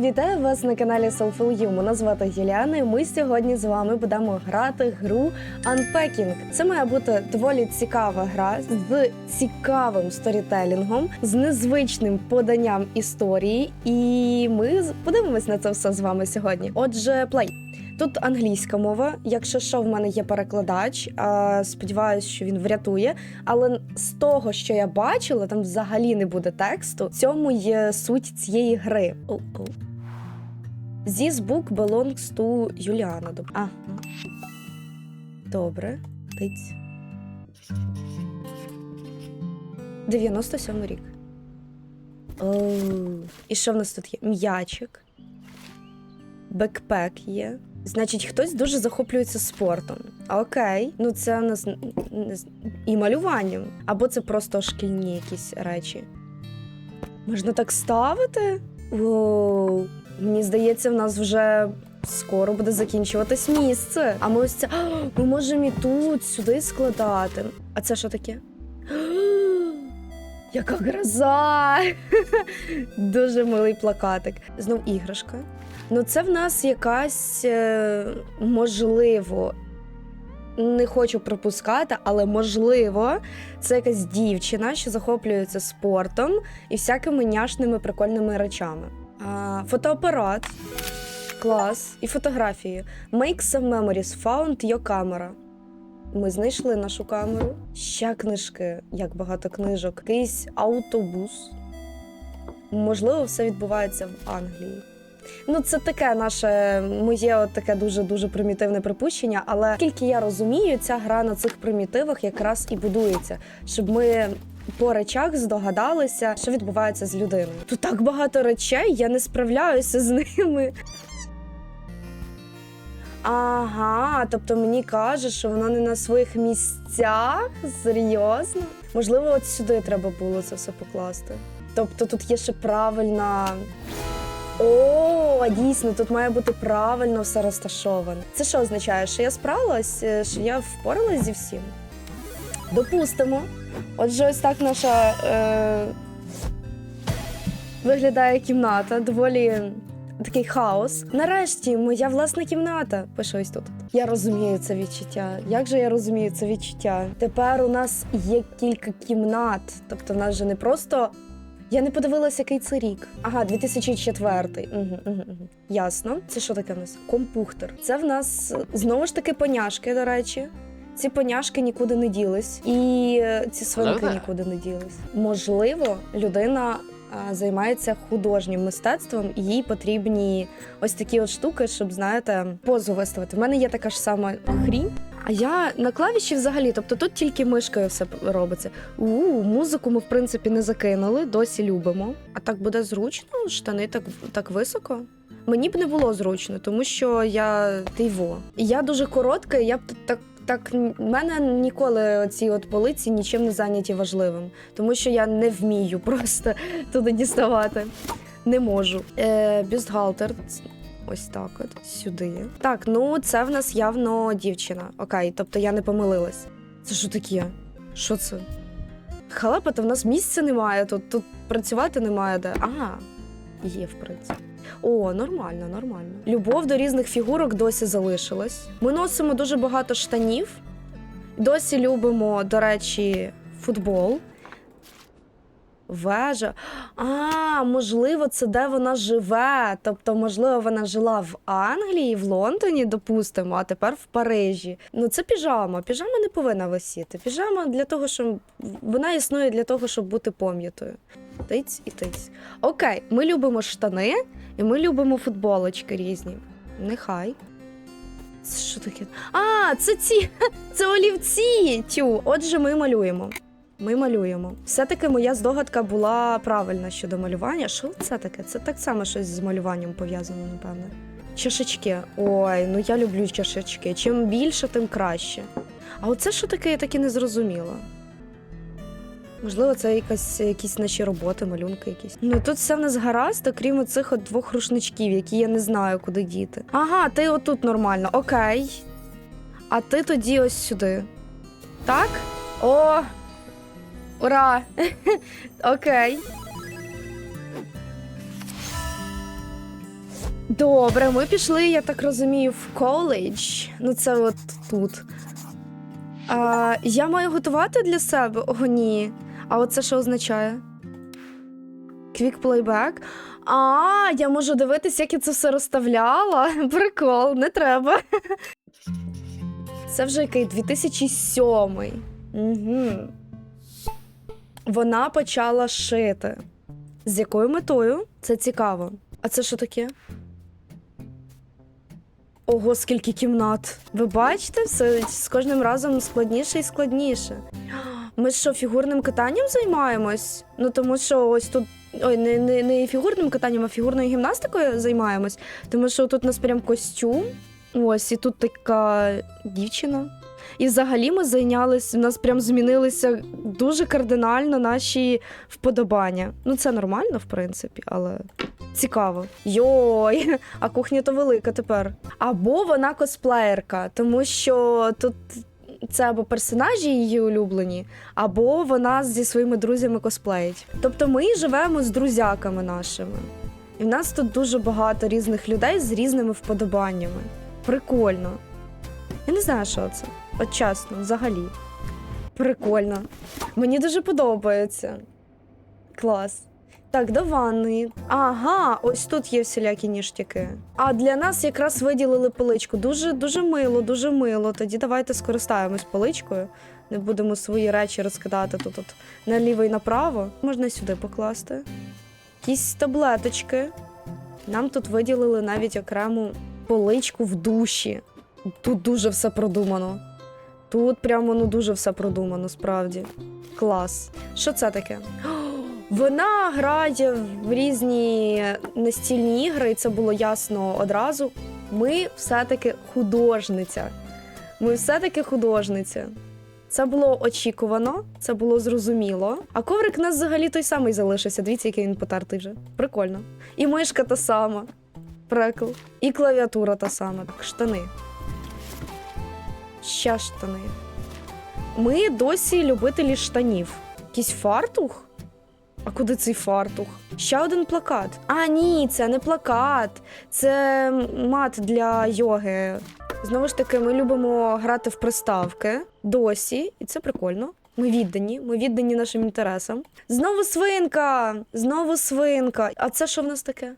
Вітаю вас на каналі Soulful You. Мене звати і Ми сьогодні з вами будемо грати гру Unpacking. Це має бути доволі цікава гра з цікавим сторітелінгом, з незвичним поданням історії. І ми подивимось на це все з вами сьогодні. Отже, плей. Тут англійська мова. Якщо що, в мене є перекладач. А, сподіваюсь, що він врятує. Але з того, що я бачила, там взагалі не буде тексту. В цьому є суть цієї гри. Оу-оу. This book belongs to Юліана. Ага. Добре. Тиць. 97 рік. Оу. І що в нас тут є? М'ячик. Бекпек є. Значить, хтось дуже захоплюється спортом. Окей, ну це нас не і малюванням. Або це просто шкільні якісь речі. Можна так ставити? Воу. Мені здається, в нас вже скоро буде закінчуватись місце. А ми ось це. Ми можемо і тут, сюди складати. А це що таке? Яка гроза! Дуже милий плакатик. Знов іграшка. Ну, це в нас якась е, можливо. Не хочу пропускати, але можливо, це якась дівчина, що захоплюється спортом і всякими няшними прикольними речами. А, фотоапарат, клас і фотографії. Make some memories, found your camera. Ми знайшли нашу камеру. Ще книжки, як багато книжок, якийсь автобус. Можливо, все відбувається в Англії. Ну, це таке наше моє от таке дуже дуже примітивне припущення. Але скільки я розумію, ця гра на цих примітивах якраз і будується, щоб ми. По речах здогадалися, що відбувається з людиною. Тут так багато речей, я не справляюся з ними. Ага, тобто мені каже, що воно не на своїх місцях. Серйозно? Можливо, от сюди треба було це все покласти. Тобто тут є ще правильна. О, дійсно, тут має бути правильно все розташоване. Це що означає, що я справилась, е, що я впоралась зі всім? Допустимо. Отже, ось так наша е... виглядає кімната, доволі такий хаос. Нарешті, моя власна кімната. Пише ось тут. Я розумію це відчуття. Як же я розумію це відчуття? Тепер у нас є кілька кімнат. Тобто, в нас же не просто я не подивилася, який це рік. Ага, 2004. Угу, угу, угу. Ясно. Це що таке в нас? Компухтер. Це в нас е, знову ж таки поняшки, до речі. Ці поняшки нікуди не ділись, і е, ці свинки нікуди не ділись. Можливо, людина а, займається художнім мистецтвом, і їй потрібні ось такі от штуки, щоб знаєте, позу виставити. В мене є така ж сама хрінь. А я на клавіші взагалі, тобто тут тільки мишкою все робиться. У музику ми в принципі не закинули, досі любимо. А так буде зручно, штани так, так високо. Мені б не було зручно, тому що я тейво. Я дуже коротка, я б так. Так, мене ніколи ці от полиці нічим не зайняті важливим, тому що я не вмію просто туди діставати. Не можу. Е, бюстгальтер. Ось так от сюди. Так, ну це в нас явно дівчина. Окей, тобто я не помилилась. Це що таке? Що це? Халепа, в нас місця немає. Тут тут працювати немає де. Ага, є, в принципі. О, нормально, нормально. Любов до різних фігурок досі залишилась. Ми носимо дуже багато штанів. Досі любимо, до речі, футбол. Вежа. А, можливо, це де вона живе. Тобто, можливо, вона жила в Англії, в Лондоні, допустимо, а тепер в Парижі. Ну, це піжама. Піжама не повинна висіти. Піжама для того, щоб вона існує для того, щоб бути пом'ятою. Тиць і тиць. Окей, ми любимо штани і ми любимо футболочки різні. Нехай. Що таке? А, це ці, це олівці. Тю. Отже, ми малюємо. Ми малюємо. Все-таки моя здогадка була правильна щодо малювання. Що це таке? Це так само щось з малюванням пов'язано, напевне. Чашечки. Ой, ну я люблю чашечки. Чим більше, тим краще. А оце що таке, я так і не зрозуміла. Можливо, це якась, якісь наші роботи, малюнки якісь. Ну тут все в нас гаразд, окрім цих от двох рушничків, які я не знаю, куди діти. Ага, ти отут нормально, окей. А ти тоді ось сюди. Так? О! Ура! Окей. Добре, ми пішли, я так розумію, в коледж. Ну, це от тут. А, я маю готувати для себе? О, ні. А оце що означає? Quick playback. А, я можу дивитись, як я це все розставляла. Прикол, не треба. Це вже який 2007. Угу. Вона почала шити. З якою метою? Це цікаво. А це що таке? Ого, скільки кімнат. Ви бачите, все з кожним разом складніше і складніше. Ми що, фігурним катанням займаємось? Ну тому що ось тут. Ой, не, не, не фігурним катанням, а фігурною гімнастикою займаємось. Тому що тут у нас прям костюм. Ось, і тут така дівчина. І взагалі ми зайнялись, у нас прям змінилися дуже кардинально наші вподобання. Ну, це нормально, в принципі, але цікаво. Йой, а кухня то велика тепер. Або вона косплеєрка, тому що тут це або персонажі її улюблені, або вона зі своїми друзями косплеїть. Тобто ми живемо з друзяками нашими. І в нас тут дуже багато різних людей з різними вподобаннями. Прикольно. Я не знаю, що це. От чесно, взагалі. Прикольно. Мені дуже подобається. Клас. Так, до ванної. Ага, ось тут є всілякі ніштяки. А для нас якраз виділили поличку. Дуже дуже мило, дуже мило. Тоді давайте скористаємось поличкою. Не будемо свої речі розкидати тут, тут наліво і направо. Можна сюди покласти. Якісь таблеточки. Нам тут виділили навіть окрему поличку в душі. Тут дуже все продумано. Тут прямо ну дуже все продумано, справді. Клас. Що це таке? Вона грає в різні настільні ігри, і це було ясно одразу. Ми все-таки художниця. Ми все-таки художниця. Це було очікувано, це було зрозуміло. А коврик у нас взагалі той самий залишився. Дивіться, який він потертий вже. Прикольно. І мишка та сама. Прикол. І клавіатура та сама. Штани. Ще штани. Ми досі любителі штанів. Якийсь фартух? А куди цей фартух? Ще один плакат. А, ні, це не плакат. Це мат для йоги. Знову ж таки, ми любимо грати в приставки досі, і це прикольно. Ми віддані, ми віддані нашим інтересам. Знову свинка! Знову свинка. А це що в нас таке?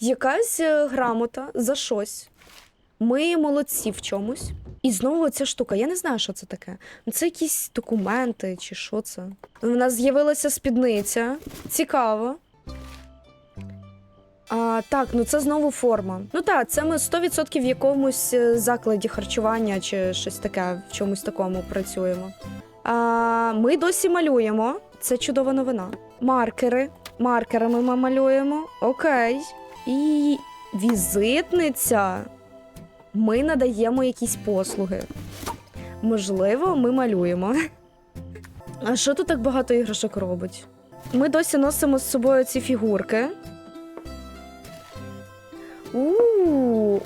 Якась е, грамота за щось. Ми молодці в чомусь. І знову ця штука. Я не знаю, що це таке. Ну, Це якісь документи чи що це. У нас з'явилася спідниця. Цікаво. А, так, ну це знову форма. Ну так, це ми 100% в якомусь е, закладі харчування чи щось таке, в чомусь такому працюємо. А, ми досі малюємо. Це чудова новина. Маркери. Маркерами ми малюємо. Окей. І візитниця. Ми надаємо якісь послуги. Можливо, ми малюємо. А що тут так багато іграшок робить? Ми досі носимо з собою ці фігурки. У,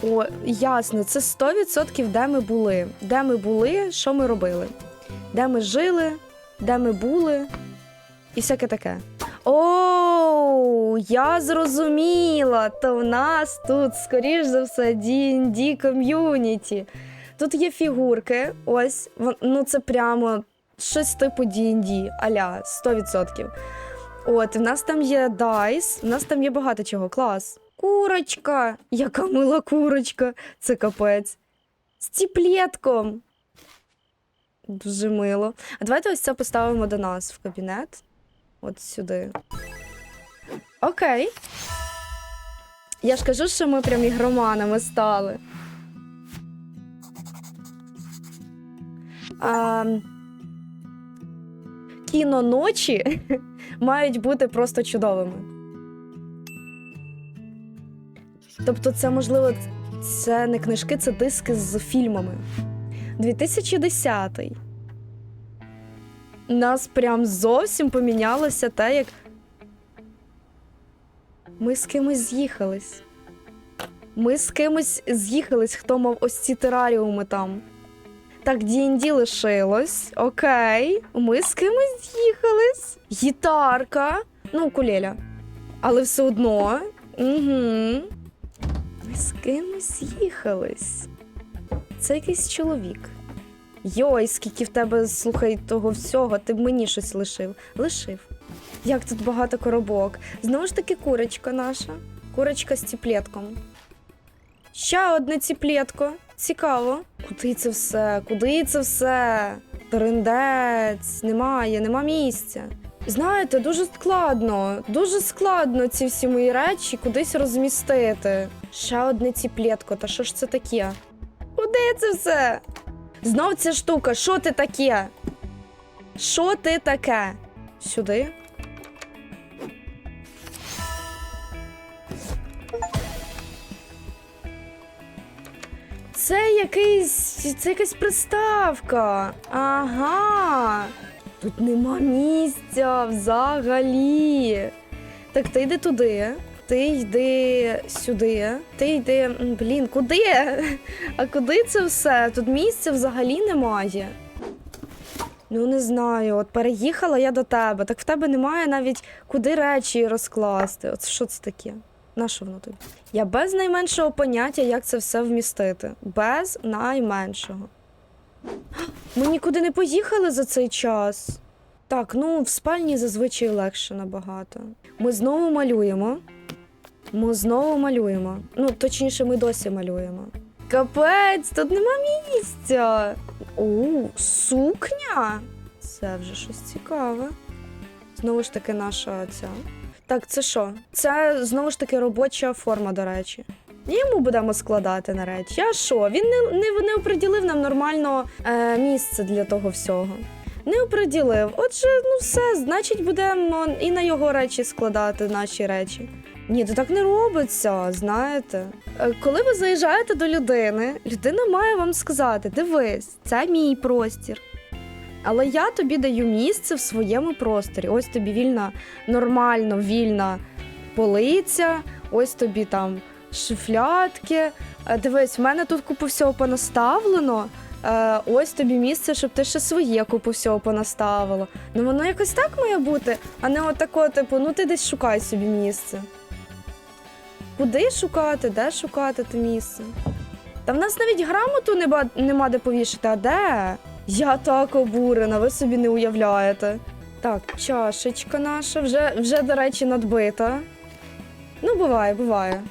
о, ясно, це 100% де ми були. Де ми були, що ми робили? Де ми жили, де ми були, і всяке таке. О, я зрозуміла. То в нас тут, скоріш за все, D&D ком'юніті. Тут є фігурки. Ось, ну це прямо щось типу D&D, аля 100%. От, в нас там є дайс, в нас там є багато чого. Клас. Курочка! Яка мила курочка! Це капець. З ціплетком. Дуже мило. А давайте ось це поставимо до нас в кабінет. От сюди. Окей. Я ж кажу, що ми прям ігроманами стали. А, кіно ночі мають бути просто чудовими. Тобто, це можливо, це не книжки, це диски з фільмами. 2010 У нас прям зовсім помінялося те, як ми з кимось з'їхались. Ми з кимось з'їхались, хто мав ось ці тераріуми там. Так, D&D лишилось. Окей. Ми з кимось з'їхались. Гітарка. Ну, кулеля. Але все одно. Угу. кимось їхались. Це якийсь чоловік. Йой, скільки в тебе, слухай, того всього, ти б мені щось лишив. Лишив. Як тут багато коробок. Знову ж таки, курочка наша. Курочка з ціплетком. Ще одне ціплетко. Цікаво. Куди це все? Куди це все? Трендець, немає, нема місця. Знаєте, дуже складно, дуже складно ці всі мої речі кудись розмістити. Ще одне ціплетко, та що ж це таке? Куди це все? Знов ця штука, що ти таке? Що ти таке? Сюди? Це якийсь. Це якась приставка. Ага. Тут нема місця взагалі. Так, ти йди туди. Ти йди сюди. Ти йди. Блін, куди? А куди це все? Тут місця взагалі немає. Ну, не знаю, от переїхала я до тебе, так в тебе немає навіть куди речі розкласти. От що це таке? На що воно тобі? Я без найменшого поняття, як це все вмістити. Без найменшого. Ми нікуди не поїхали за цей час. Так, ну в спальні зазвичай легше набагато. Ми знову малюємо. Ми знову малюємо. Ну, точніше, ми досі малюємо. Капець, тут нема місця. У, сукня. Це вже щось цікаве. Знову ж таки, наша ця. Так, це що? Це знову ж таки робоча форма, до речі. Йому будемо складати на речі. А що? Він не, не, не оприділив нам нормально е, місце для того всього. Не оприділив. Отже, ну все, значить, будемо і на його речі складати наші речі. Ні, то так не робиться, знаєте. Е, Коли ви заїжджаєте до людини, людина має вам сказати: дивись, це мій простір. Але я тобі даю місце в своєму просторі. Ось тобі вільна, нормально вільна полиця, ось тобі там шифлятки. Е, Дивись, в мене тут купу всього понаставлено. Е, ось тобі місце, щоб ти ще своє купу всього понаставила. Ну воно якось так має бути, а не отако, типу, ну ти десь шукай собі місце. Куди шукати, де шукати те місце? Та в нас навіть грамоту нема, нема де повішати, а де? Я так обурена, ви собі не уявляєте. Так, чашечка наша вже, вже до речі, надбита. Ну, буває, буває.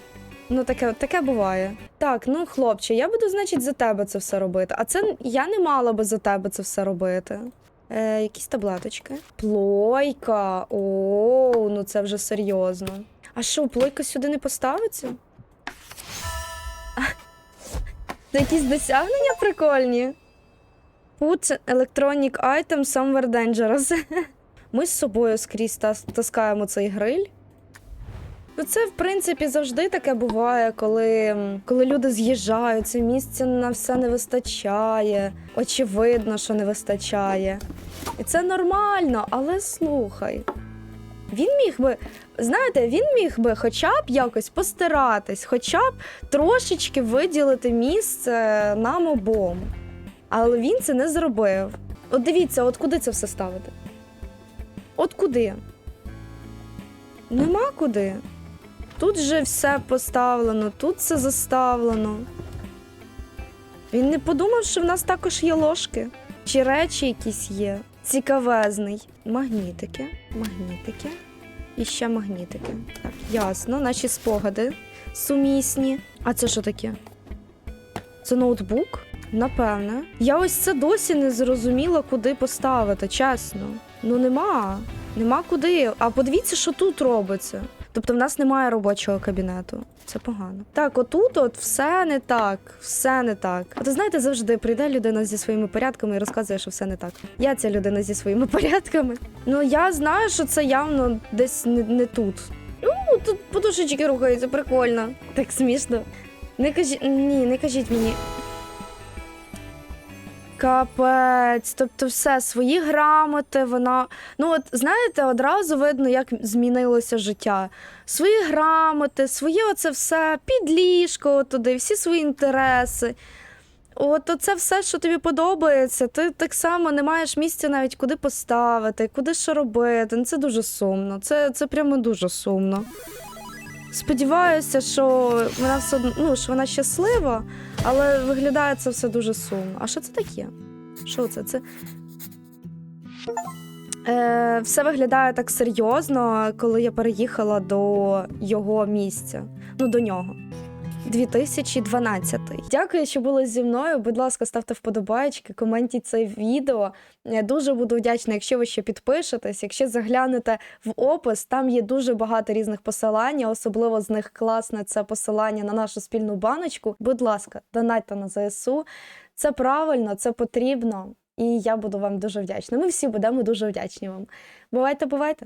Ну, таке, таке буває. Так, ну хлопче, я буду, значить, за тебе це все робити. А це я не мала би за тебе це все робити. Е, якісь таблеточки. Плойка. О, ну це вже серйозно. А що, плойка сюди не поставиться? Це якісь досягнення прикольні. Put electronic item somewhere dangerous. Ми з собою скрізь таскаємо цей гриль. Ну, це, в принципі, завжди таке буває, коли, коли люди з'їжджаються, місця на все не вистачає. Очевидно, що не вистачає. І це нормально, але слухай. Він міг би, знаєте, він міг би хоча б якось постаратись, хоча б трошечки виділити місце нам обом. Але він це не зробив. От дивіться, от куди це все ставити? От куди? Нема куди. Тут же все поставлено, тут все заставлено. Він не подумав, що в нас також є ложки. Чи речі якісь є. Цікавезний. Магнітики, магнітики. І ще магнітики. Так, ясно, наші спогади сумісні. А це що таке? Це ноутбук? Напевне. Я ось це досі не зрозуміла, куди поставити, чесно. Ну нема. Нема куди. А подивіться, що тут робиться. Тобто в нас немає робочого кабінету. Це погано. Так, отут от все не так, все не так. От знаєте, завжди прийде людина зі своїми порядками і розказує, що все не так. Я ця людина зі своїми порядками. Ну я знаю, що це явно десь не, не тут. Ну, тут подушечки рухаються, прикольно. Так смішно. Не кажіть, ні, не кажіть мені. Капець, тобто все, свої грамоти, вона. Ну, от знаєте, одразу видно, як змінилося життя. Свої грамоти, своє оце все, під ліжко туди, всі свої інтереси. От це все, що тобі подобається, ти так само не маєш місця навіть куди поставити, куди що робити. Ну, Це дуже сумно. Це, це прямо дуже сумно. Сподіваюся, що вона все ну, що вона щаслива, але виглядає це все дуже сумно. А що це таке? Що це? Це. Е, все виглядає так серйозно, коли я переїхала до його місця. Ну, до нього. 2012. Дякую, що були зі мною. Будь ласка, ставте вподобайки, коментіть це відео. Я дуже буду вдячна, якщо ви ще підпишетесь, якщо заглянете в опис, там є дуже багато різних посилань, особливо з них класне це посилання на нашу спільну баночку. Будь ласка, донайте на ЗСУ. Це правильно, це потрібно, і я буду вам дуже вдячна. Ми всі будемо дуже вдячні вам. Бувайте, бувайте!